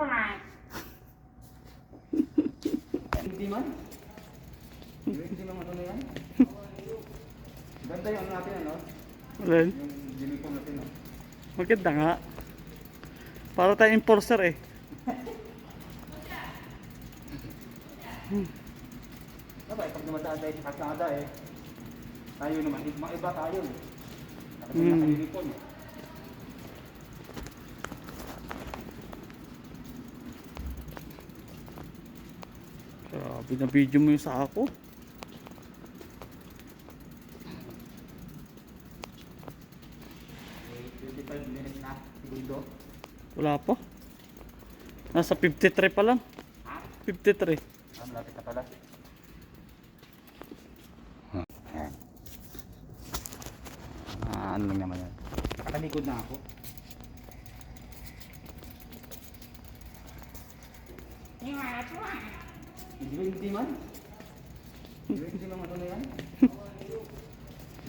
kumain. Hindi man? Hindi man ano yan? Ganda yung ano natin ano? Alin? Yung uniform natin no? Maganda nga. Para tayo enforcer eh. hmm. Diba, pag dumadaan tayo sa kasada eh, tayo naman, mga iba tayo eh. Nakasin mm. naka-uniform eh. Grabe na video mo yung sa ako. 25 minutes na, segundo. Wala pa. Nasa 53 pa lang. Ha? 53. Ah, malapit na pala. Ayan. Ah, ano lang naman yan. Nakatalikod na ako. Ba hindi man? Hindi hindi naman ano na yan?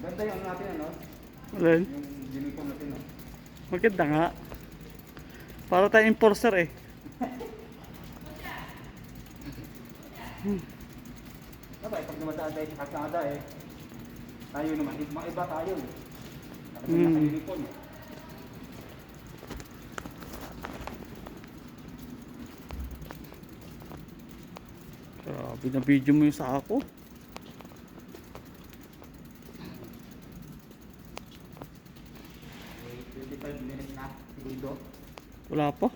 Ganda yung ano natin ano? Alin? Yung uniform natin no? Maganda nga. Para tayong enforcer eh. Diba, pag dumadaan tayo sa kalsada eh. Tayo naman, eh, iba tayo eh. Nakasama Mm. naka-uniform eh. Grabe na video mo yung sa ako. 25 minutes na, segundo. Wala pa.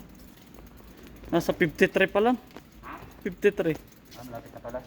Nasa 53 pa lang. Ha? 53. Ah, malapit na pala.